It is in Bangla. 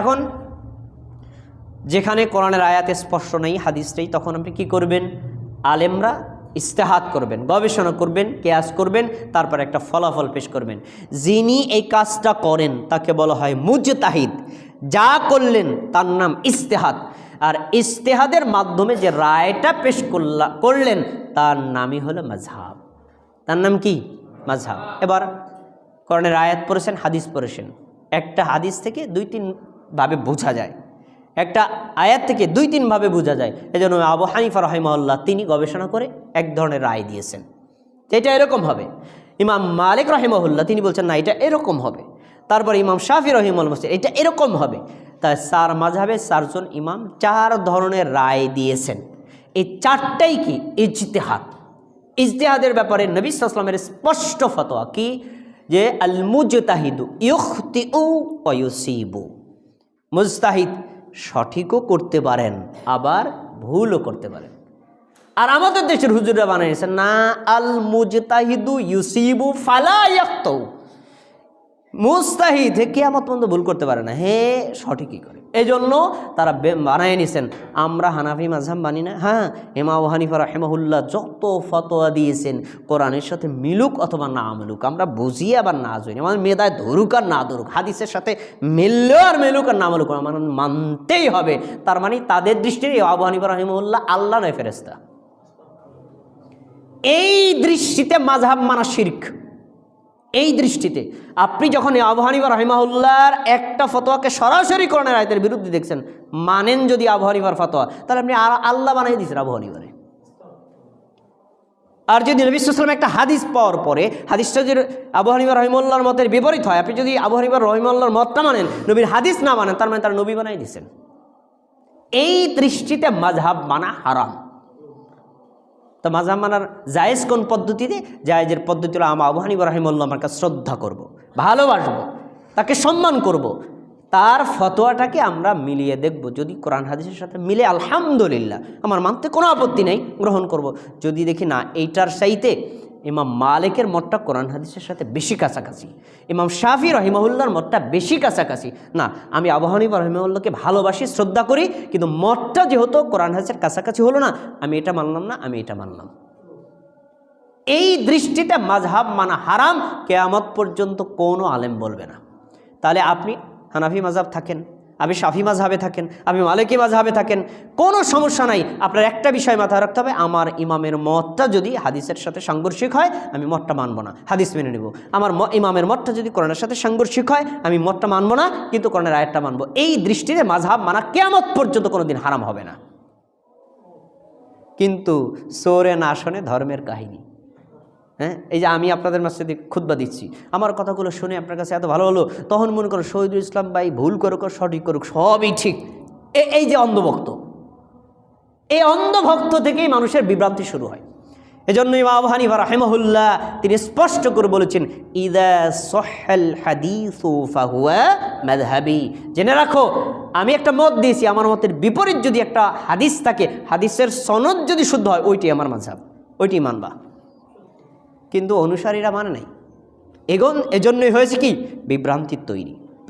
এখন যেখানে কোরআনের আয়াতে স্পর্শ নেই, হাদিস নেই, তখন আপনি কি করবেন? আলেমরা ইস্তেহাত করবেন, গবেষণা করবেন, কেয়াস করবেন, তারপর একটা ফলাফল পেশ করবেন। যিনি এই কাজটা করেন, তাকে বলা হয় মুজতাহিদ। যা করলেন, তার নাম ইস্তেহাদ আর ইস্তেহাদের মাধ্যমে যে রায়টা পেশ করলা, করলেন, তার নামই হলো মাঝহাব তার নাম কি? মাঝহাব এবার করণের আয়াত পড়েছেন, হাদিস পড়েছেন। একটা হাদিস থেকে দুই তিন ভাবে বোঝা যায়। একটা আয়াত থেকে দুই তিনভাবে বোঝা যায়। এই এজন্য আবু হানিফা রহিমল্লাহ তিনি গবেষণা করে এক ধরনের রায় দিয়েছেন। এটা এরকম হবে। ইমাম মালিক রহিমহুল্লাহ তিনি বলছেন, না, এটা এরকম হবে। তারপর ইমাম শাফি রহিমুল মসজিদ এটা এরকম হবে। তাই চার মাঝাবে চারজন ইমাম চার ধরনের রায় দিয়েছেন। এই চারটাই কি? ইজতেহাদ। ইজতেহাদের ব্যাপারে নবী সাল্লামের স্পষ্ট ফতোয়া কি? যে আল মুজতাহিদু ইউখতি উ মুজতাহিদ সঠিকও করতে পারেন, আবার ভুলও করতে পারেন। আর আমাদের দেশের হুজুরা বানিয়েছে, না আল মুজতাহিদু ইউসিবু ফালা ইয়াক্তউ মুস্তাহিদ, হে কেয়ামত পর্যন্ত ভুল করতে পারে না। হে সঠিকই করে। এই জন্য তারা বানায় নিছেন। আমরা হানাফি মাঝহাব মানি না। হ্যাঁ হেমা ও হানিফা রাহেমাহুল্লাহ যত ফতোয়া দিয়েছেন, কোরআনের সাথে মিলুক অথবা না মিলুক, আমরা বুঝি আবার না জুই আমাদের মেদায় ধরুক আর না ধরুক, হাদিসের সাথে মিললেও আর মিলুক আর না মিলুক আমার মানতেই হবে। তার মানে তাদের দৃষ্টির আবু হানিফা রাহিমুল্লাহ আল্লাহ নয় ফেরেস্তা এই দৃষ্টিতে মাঝহাব মানা শির্ক। এই দৃষ্টিতে। আপনি যখন আবু হানিফা রহিমাউল্লাহর একটা ফতোয়াকে সরাসরি করণের আয়তের বিরুদ্ধে দেখছেন, মানেন যদি আবু ফতোয়া, তাহলে আপনি আল্লাহ বানাই দিচ্ছেন আবু আর যদি নবী সাল্লাম একটা হাদিস পাওয়ার পরে হাদিসটা যদি আবু হানিফা রহিমুল্লাহর মতের বিপরীত হয়, আপনি যদি আবু হানিফা রহিমুল্লাহর মতটা মানেন, নবীর হাদিস না মানেন, তার মানে তার নবী বানাই দিচ্ছেন এই দৃষ্টিতে মাঝহাব মানা হারাম। তো মাঝহাব মানার জায়েজ কোন পদ্ধতিতে জায়েজের পদ্ধতি হলো, আমা আবু হানিফা রাহিমুল্লাহ আমার কাছে শ্রদ্ধা করব। ভালোবাসবো, তাকে সম্মান করব। তার ফতোয়াটাকে আমরা মিলিয়ে দেখব যদি কোরআন হাদিসের সাথে মিলে, আলহামদুলিল্লাহ, আমার মানতে কোনো আপত্তি নেই, গ্রহণ করব। যদি দেখি, না, এইটার চাইতে ইমাম মালিকের মতটা কোরআন হাদিসের সাথে বেশি কাছাকাছি। ইমাম শাফি রহিমাহুল্লার মতটা বেশি কাছাকাছি। না, আমি আবু হানিফা রহিমাহুল্লাহকে ভালোবাসি, শ্রদ্ধা করি, কিন্তু মতটা যেহেতু কোরআন হাদিসের কাছাকাছি হলো না, আমি এটা মানলাম না, আমি এটা মানলাম। এই দৃষ্টিতে মাঝহাব মানা হারাম, কেয়ামত পর্যন্ত কোনো আলেম বলবে না। তাহলে আপনি হানাফি মাঝহাব থাকেন। আপনি শাফি মাঝহাবে থাকেন আপনি মালিকি মাঝহাবে থাকেন, কোনো সমস্যা নাই। আপনার একটা বিষয় মাথায় রাখতে হবে, আমার ইমামের মতটা যদি হাদিসের সাথে সাংঘর্ষিক হয়, আমি মতটা মানবো না। হাদিস মেনে নেব। আমার ইমামের মতটা যদি কোরআনের সাথে সাংঘর্ষিক হয়, আমি মতটা মানবো না, কিন্তু কোরআনের আয়টা মানবো। এই দৃষ্টিতে মাঝহাব মানা কেয়ামত পর্যন্ত কোনো দিন হারাম হবে না। কিন্তু সোরে না শোনে ধর্মের কাহিনী। হ্যাঁ? এই যে আমি আপনাদের মাঝে খুদ্া দিচ্ছি। আমার কথাগুলো শুনে আপনার কাছে এত ভালো হলো, তখন মনে করো শহীদুল ইসলাম ভাই ভুল করুক সঠিক করুক, সবই ঠিক। এই যে অন্ধভক্ত। এই অন্ধভক্ত থেকেই মানুষের বিভ্রান্তি শুরু হয়। এজন্য ইমাম হানিফা রাহিমাহুল্লাহ তিনি স্পষ্ট করে বলেছেন, ইদা সহেল হাদিসু ফাহুয়া মাযহাবি। জেনে রাখো, আমি একটা মত দিয়েছি, আমার মতের বিপরীত যদি একটা হাদিস থাকে, হাদিসের সনদ যদি শুদ্ধ হয়, ওইটি আমার মাঝহাব ওইটি মানবা। কিন্তু অনুসারীরা মানে নাই। এগন এজন্যই হয়েছে কি? বিভ্রান্তির তৈরি।